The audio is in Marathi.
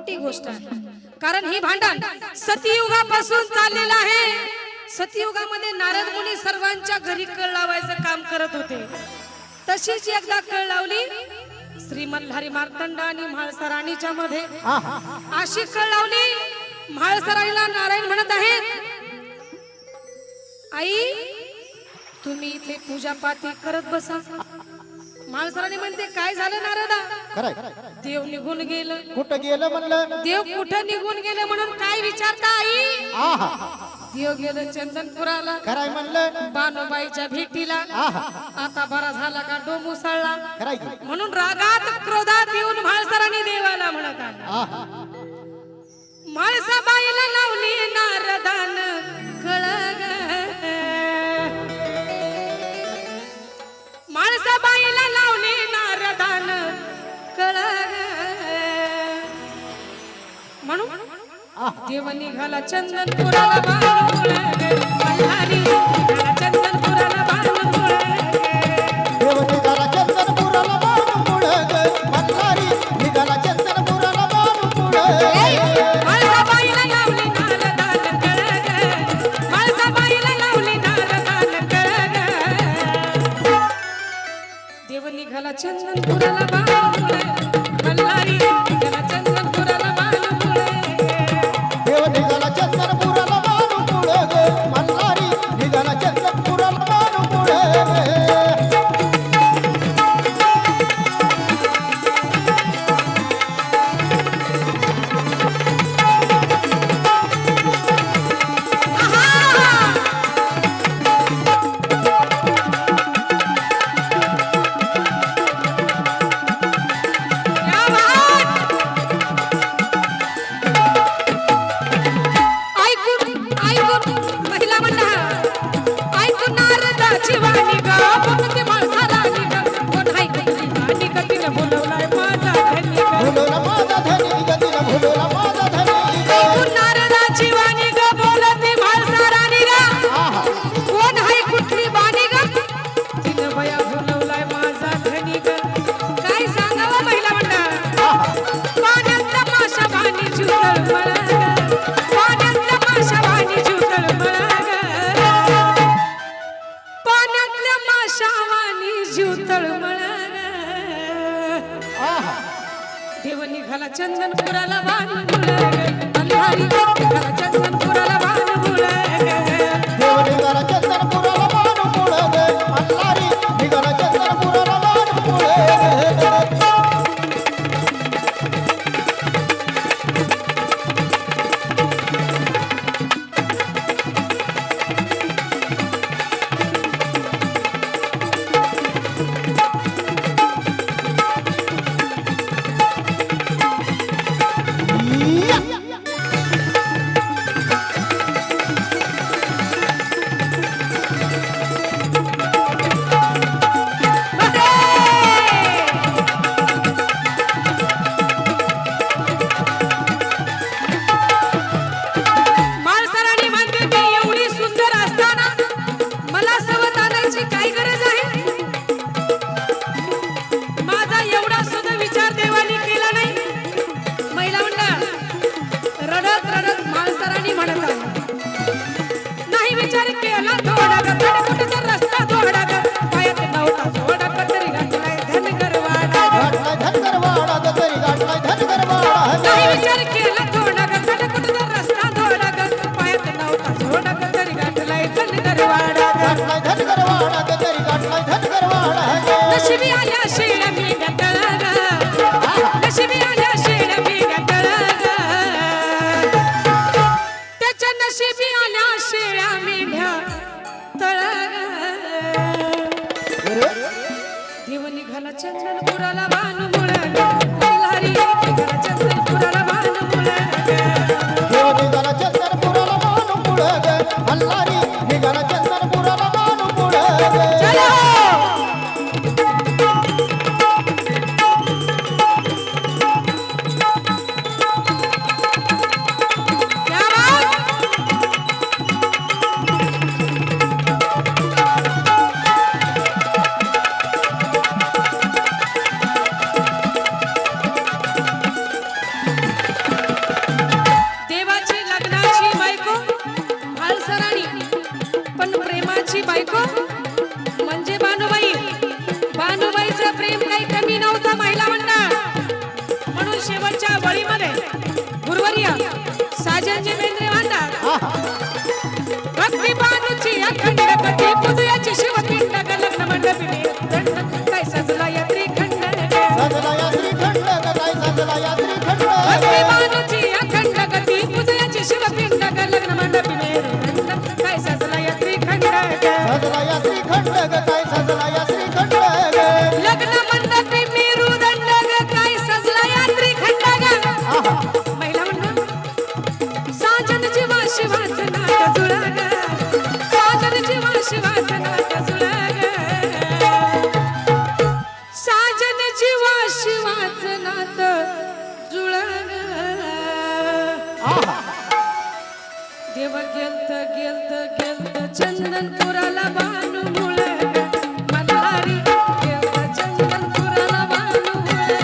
मोठी गोष्ट आहे. कारण ही भांडण सतयुगापासून चाललेलं आहे. सतयुगामध्ये नारद मुनी सर्वांच्या घरी कळ लावायचं काम करत होते. तशीच एकदा कळ लावली श्री मल्हारी मार्तंड आणि म्हाळसराणीच्या मध्ये. अशी कळ लावली म्हाळसराणीला नारायण म्हणत आहेत आई तुम्ही इथे पूजापाठ करत बसा. म्हाळसराणी म्हणते काय झालं नारदा? देव निघून गेलं. कुठं गेलं म्हणलं? देव कुठं निघून गेले म्हणून काय विचारता आई? आहा. देव गेलं चंदनपुराला. खराय म्हणलं. बानोबाईच्या भेटीला. आहा. आता बरा झाला का डोम उसळला. की. म्हणून रागात क्रोधात येऊन म्हाळसराने देवाला म्हणत आला. आहा. म्हाळसाबाईला लावली नारदान. कळग देव निघाला चंदनपुराला निघाला चंदनपुराला देव निघाला चंदनपुराला बाणमुळ ग. मल्हारी निघाला चंदनपुराला बाणमुळ म्हाळसाबाईला लावली नारदान कळग. म्हाळसाबाईला लावली नारदान कळग. देव निघाला चंदनपुराला बाणमुळ मल्हारी जुतळ देव निघाला चंदनपुराला वाणी अंधारी निघाला चंदनपुराला देव गेलत गेलत गेलत चंदनपुराला बानू मुळे मदारी गेलत चंदनपुराला बानू मुळे